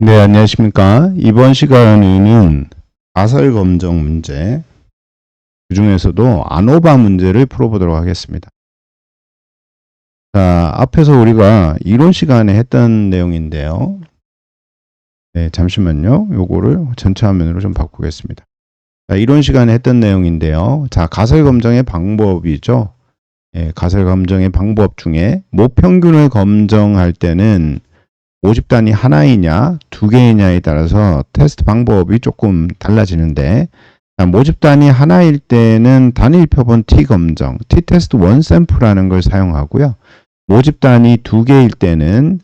네, 안녕하십니까. 이번 시간에는 가설 검정 문제, 그 중에서도 아노바 문제를 풀어보도록 하겠습니다. 자, 앞에서 우리가 이론 시간에 했던 내용인데요. 네, 잠시만요. 요거를 전체 화면으로 좀 바꾸겠습니다. 자, 이론 시간에 했던 내용인데요. 자, 가설 검정의 방법이죠. 예, 가설 검정의 방법 중에 모평균을 검정할 때는 모집단이 하나이냐 두 개이냐에 따라서 테스트 방법이 조금 달라지는데 자, 모집단이 하나일 때는 단일 표본 T 검정, T 테스트 원 샘플이라는 걸 사용하고요. 모집단이 두 개일 때는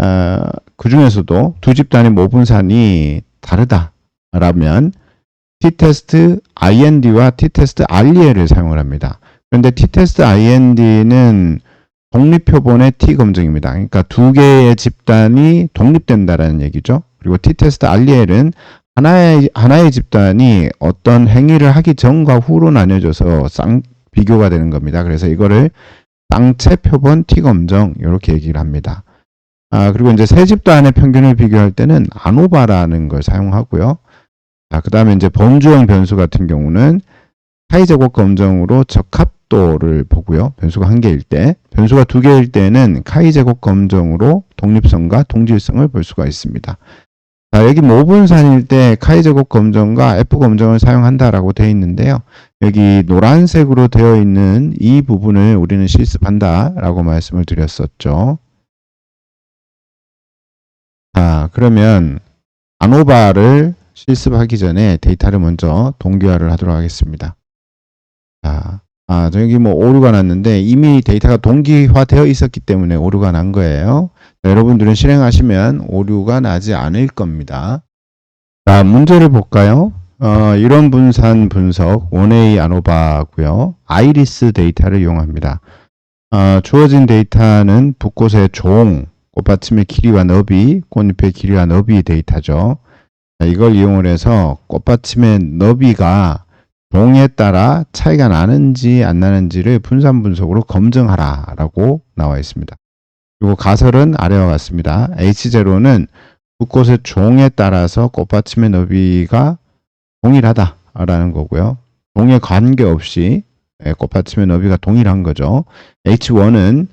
어, 그 중에서도 두 집단의 모분산이 다르다라면 T 테스트 IND와 T 테스트 REL을 사용을 합니다. 그런데 T 테스트 IND는 독립표본의 T 검증입니다. 그러니까 두 개의 집단이 독립된다라는 얘기죠. 그리고 T 테스트 REL은 하나의 하나의 집단이 어떤 행위를 하기 전과 후로 나뉘어져서 쌍 비교가 되는 겁니다. 그래서 이거를 쌍체 표본 T 검정 이렇게 얘기를 합니다. 아 그리고 이제 세 집단의 평균을 비교할 때는 아노바라는 걸 사용하고요. 자 그 다음에 이제 범주형 변수 같은 경우는 하이 제곱 검정으로 적합 도를 보고요. 변수가 한 개일 때, 변수가 두 개일 때는 카이 제곱 검정으로 독립성과 동질성을 볼 수가 있습니다. 자, 여기 모분산일 때 카이 제곱 검정과 F 검정을 사용한다라고 되어 있는데요. 여기 노란색으로 되어 있는 이 부분을 우리는 실습한다라고 말씀을 드렸었죠. 자, 그러면 아노바를 실습하기 전에 데이터를 먼저 동기화를 하도록 하겠습니다. 자, 아, 저기 뭐 오류가 났는데 이미 데이터가 동기화되어 있었기 때문에 오류가 난 거예요. 자, 여러분들은 실행하시면 오류가 나지 않을 겁니다. 자, 문제를 볼까요? 어, 이런 분산 분석 원웨이 아노바고요. 아이리스 데이터를 이용합니다. 어, 주어진 데이터는 붓꽃의 종, 꽃받침의 길이와 너비, 꽃잎의 길이와 너비 데이터죠. 자, 이걸 이용을 해서 꽃받침의 너비가 종에 따라 차이가 나는지 안 나는지를 분산 분석으로 검증하라 라고 나와 있습니다. 그리고 가설은 아래와 같습니다. H0는 붓꽃의 종에 따라서 꽃받침의 너비가 동일하다라는 거고요. 종에 관계없이 예, 꽃받침의 너비가 동일한 거죠. H1은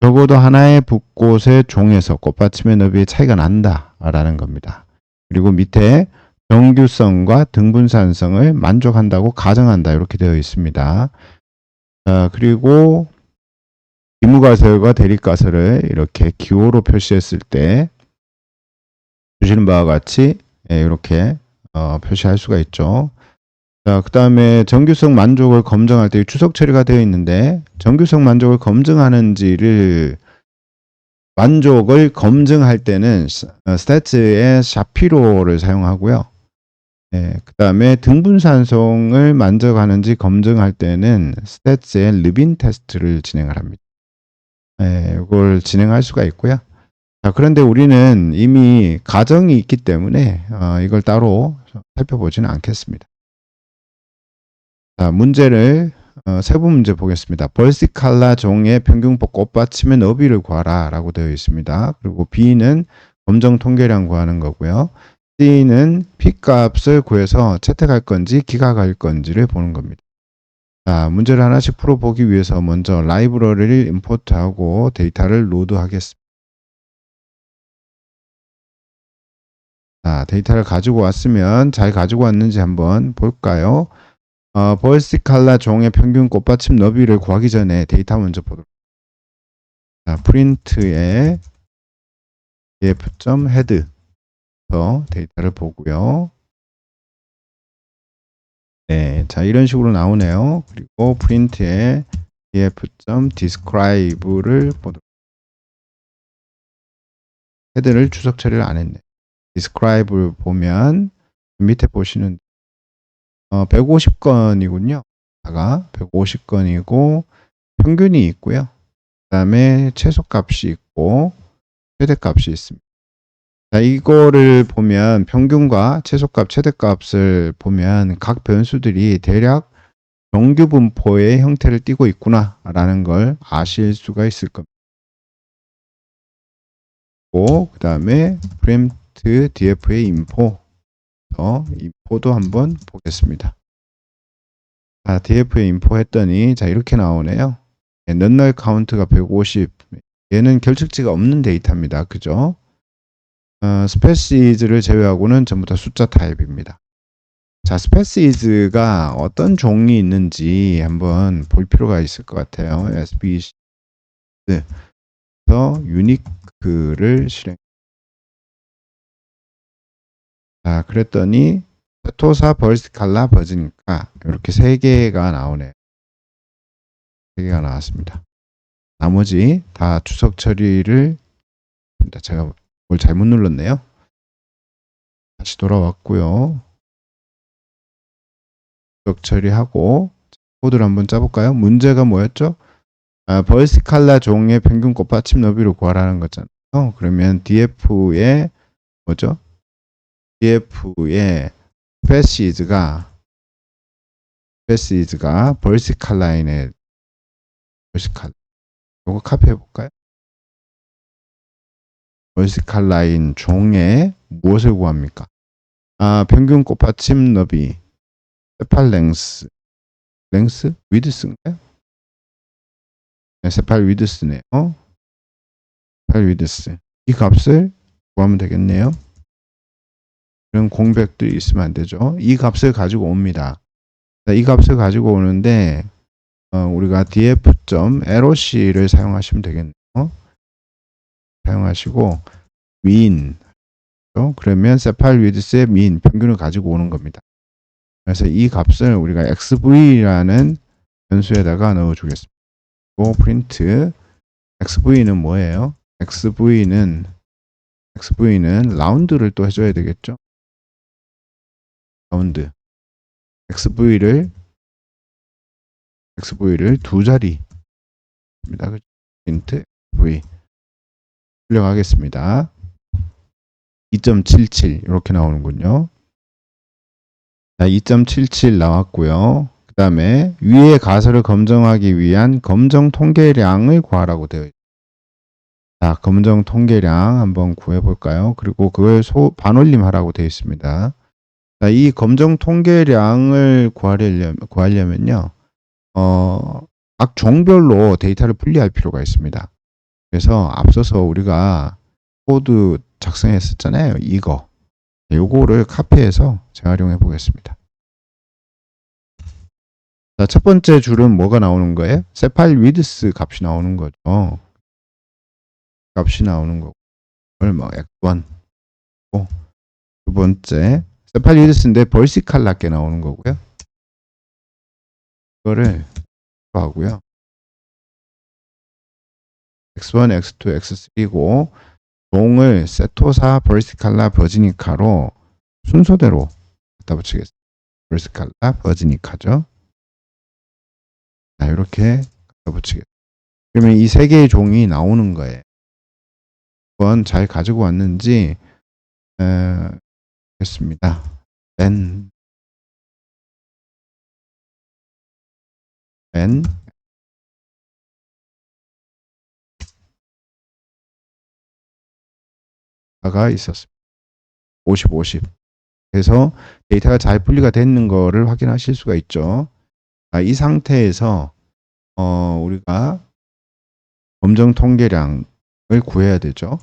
적어도 하나의 붓꽃의 종에서 꽃받침의 너비의 차이가 난다라는 겁니다. 그리고 밑에 정규성과 등분산성을 만족한다고 가정한다 이렇게 되어 있습니다. 자, 그리고 기무가설과 대립가설을 이렇게 기호로 표시했을 때 주시는 바와 같이 예, 이렇게 어, 표시할 수가 있죠. 자, 그 다음에 정규성 만족을 검증할 때 추석 처리가 되어 있는데 정규성 만족을 검증하는지를 만족을 검증할 때는 스태츠의 샤피로를 사용하고요. 예, 그 다음에 등분산성을 만족하는지 검증할 때는 스태츠의 르빈 테스트를 진행을 합니다. 예, 이걸 진행할 수가 있고요. 자, 그런데 우리는 이미 가정이 있기 때문에 어, 이걸 따로 살펴보지는 않겠습니다. 자, 문제를 어, 세부 문제 보겠습니다. 벌시칼라 종의 평균법 꽃받침의 너비를 구하라 라고 되어 있습니다. 그리고 B는 검정 통계량 구하는 거고요. C는 P값을 구해서 채택할 건지 기각할 건지를 보는 겁니다. 자, 문제를 하나씩 풀어보기 위해서 먼저 라이브러리를 임포트하고 데이터를 로드하겠습니다. 자, 데이터를 가지고 왔으면 잘 가지고 왔는지 한번 볼까요? 어, 벌시칼라 종의 평균 꽃받침 너비를 구하기 전에 데이터 먼저 보도록 자, 프린트에 df.head 데이터를 보고요. 네, 자 이런 식으로 나오네요. 그리고 프린트에 df.describe를 보도록 헤드를 추석 처리를 안 했네. describe를 보면 밑에 보시는 어, 150건이군요. 다가 150건이고 평균이 있고요. 그 다음에 최소값이 있고 최대값이 있습니다. 자, 이거를 보면 평균과 최소값, 최대값을 보면 각 변수들이 대략 정규 분포의 형태를 띠고 있구나라는 걸 아실 수가 있을 겁니다. 그 다음에 프린트 df의 인포 어, 인포도 한번 보겠습니다. 자, df에 인포 했더니 자 이렇게 나오네요. 네, 넌널 카운트가 150. 얘는 결측지가 없는 데이터입니다. 그죠? 어, 스페시즈를 제외하고는 전부 다 숫자 타입입니다. 자, 스페시즈가 어떤 종이 있는지 한번 볼 필요가 있을 것 같아요. SBC. 그래서 유니크를 실행. 자, 그랬더니 토사 벌스칼라 버즈니까 이렇게 세 개가 나오네요. 세 개가 나왔습니다. 나머지 다 추석 처리를 제가 뭘 잘못 눌렀네요. 다시 돌아왔고요. 추석 처리하고 코드를 한번 짜볼까요? 문제가 뭐였죠? 아, 벌스칼라 종의 평균 꽃받침 너비를 구하라는 거잖아요. 그러면 df의 뭐죠? df의 스페시즈가 스페시즈가 벌스칼라인의 벌스칼 이거 카피해 볼까요? 벌스칼라인 종의 무엇을 구합니까? 아 평균 꽃받침 너비 세팔 랭스 랭스 위드스인가요? 네, 세팔 위드스네요. 세팔 위드스 이 값을 구하면 되겠네요. 그런 공백도 있으면 안 되죠. 이 값을 가지고 옵니다. 자, 이 값을 가지고 오는데 어, 우리가 df.loc를 사용하시면 되겠네요. 사용하시고 mean 어, 그러면 세팔 위드스의 mean 평균을 가지고 오는 겁니다. 그래서 이 값을 우리가 xv라는 변수에다가 넣어주겠습니다. 고 프린트 xv는 뭐예요? xv는 xv는 라운드를 또 해줘야 되겠죠? 라운드 xv를 xv를 두 자리 입니다. 그죠? 프린트 v 출력하겠습니다. 2.77 이렇게 나오는군요. 자, 2.77 나왔고요. 그 다음에 위의 가설을 검증하기 위한 검정 통계량을 구하라고 되어 있습니다. 자, 검정 통계량 한번 구해볼까요? 그리고 그걸 소, 반올림하라고 되어 있습니다. 자, 이 검정 통계량을 구하려면, 구하려면요, 어, 각 종별로 데이터를 분리할 필요가 있습니다. 그래서 앞서서 우리가 코드 작성했었잖아요. 이거. 요거를 카피해서 재활용해 보겠습니다. 자, 첫 번째 줄은 뭐가 나오는 거예요? 세팔 위드스 값이 나오는 거죠. 값이 나오는 거고. 얼마? x1. 두 번째, 세팔 위드스인데 벌시칼 낮게 나오는 거고요. 이거를 하고요. X1, x2, x3고 종을 세토사 벌시칼라 버지니카로 순서대로 갖다 붙이겠습니다. 벌시칼라 버지니카죠. 자, 이렇게 갖다 붙이겠습니다. 그러면 이 세 개의 종이 나오는 거예요. 한번 잘 가지고 왔는지 에, 겠습니다. n n 가 있었습니다. 50, 50. 그래서 데이터가 잘 분리가 됐는 거를 확인하실 수가 있죠. 아, 이 상태에서 어, 우리가 검정 통계량을 구해야 되죠.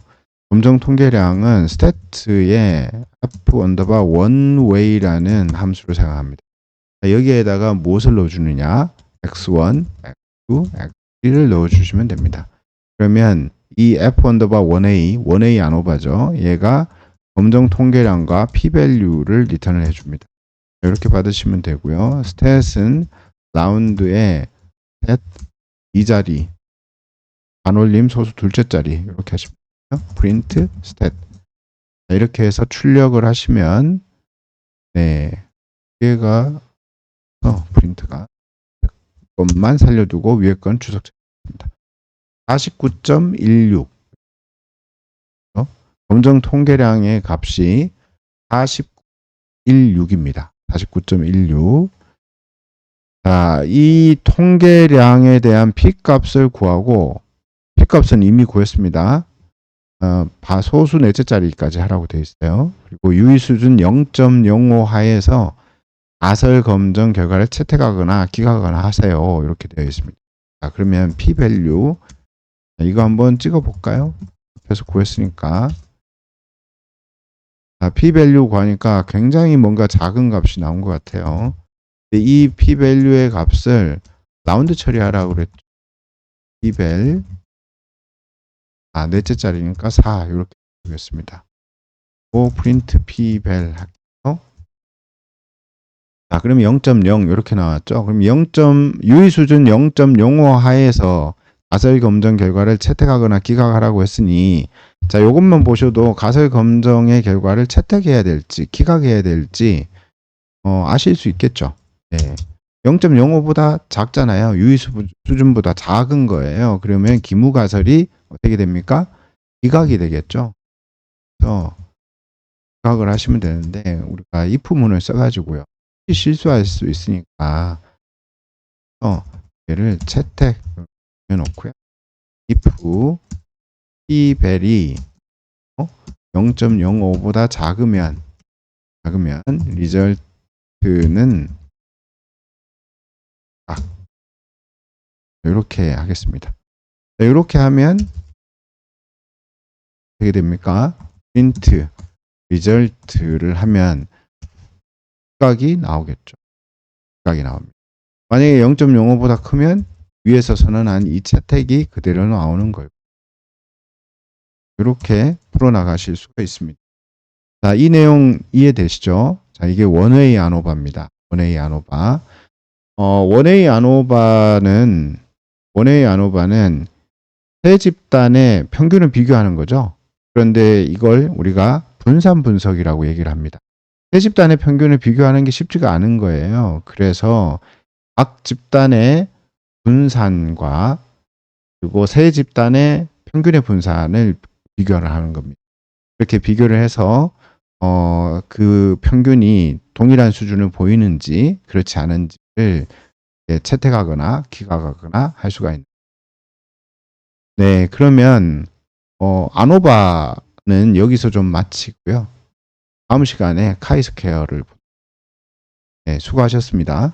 검정 통계량은 스태트의 f 언더바 원웨이라는 함수를 사용합니다. 여기에다가 무엇을 넣어주느냐? x1, x2, x3를 넣어주시면 됩니다. 그러면 이 f 언더바 1a, 1a 안오바죠. 얘가 검정 통계량과 p-value를 리턴을 해줍니다. 이렇게 받으시면 되고요. 스탯은 라운드에 스탯 이 자리, 반올림 소수 둘째 자리 이렇게 하시면 돼요. 스탯 이렇게 해서 출력을 하시면 네 위에가 어, 프린트가 것만 살려두고 위에 건 추석입니다. 49.16 어? 검정 통계량의 값이 49.16입니다. 49.16 자, 이 통계량에 대한 P값을 구하고 P값은 이미 구했습니다. 어, 바 소수 넷째 자리까지 하라고 되어 있어요. 그리고 유의 수준 0.05 하에서 가설 검정 결과를 채택하거나 기각하거나 하세요. 이렇게 되어 있습니다. 자, 그러면 p 밸류 이거 한번 찍어 볼까요? 옆에서 구했으니까 자, p 밸류 구하니까 굉장히 뭔가 작은 값이 나온 것 같아요. 이 p 밸류의 값을 라운드 처리하라고 그랬죠. p 밸 아, 넷째 자리니까 4 이렇게 보겠습니다. 오 프린트 p 밸 할게요. 자, 그럼 0.0 이렇게 나왔죠. 그럼 0. 유의 수준 0.05 하에서 가설 검정 결과를 채택하거나 기각하라고 했으니 자, 요것만 보셔도 가설 검정의 결과를 채택해야 될지 기각해야 될지 어, 아실 수 있겠죠. 네. 0.05보다 작잖아요. 유의 수- 수준보다 작은 거예요. 그러면 기무 가설이 어떻게 됩니까? 기각이 되겠죠. 그래서 기각을 하시면 되는데 우리가 if문을 써가지고요. 혹시 실수할 수 있으니까 어, 얘를 채택 해놓고요. if p 벨이 어? 0.05보다 작으면 작으면 리절트는 아, 이렇게 하겠습니다. 이렇게 하면 어떻게 됩니까? print result를 하면 각이 나오겠죠. 각이 나옵니다. 만약에 0.05보다 크면 위에서 선언한 이 채택이 그대로 나오는 거예요. 이렇게 풀어나가실 수가 있습니다. 자, 이 내용 이해되시죠? 자, 이게 원웨이 아노바입니다. 원웨이 아노바. 어, 원웨이 아노바는, 원웨이 아노바는 세 집단의 평균을 비교하는 거죠. 그런데 이걸 우리가 분산 분석이라고 얘기를 합니다. 세 집단의 평균을 비교하는 게 쉽지가 않은 거예요. 그래서 각 집단의 분산과 그리고 세 집단의 평균의 분산을 비교를 하는 겁니다. 이렇게 비교를 해서 어, 그 평균이 동일한 수준을 보이는지 그렇지 않은지를 채택하거나 기각하거나 할 수가 있는. 네, 그러면 어, 아노바는 여기서 좀 마치고요. 다음 시간에 카이스케어를 네, 수고하셨습니다.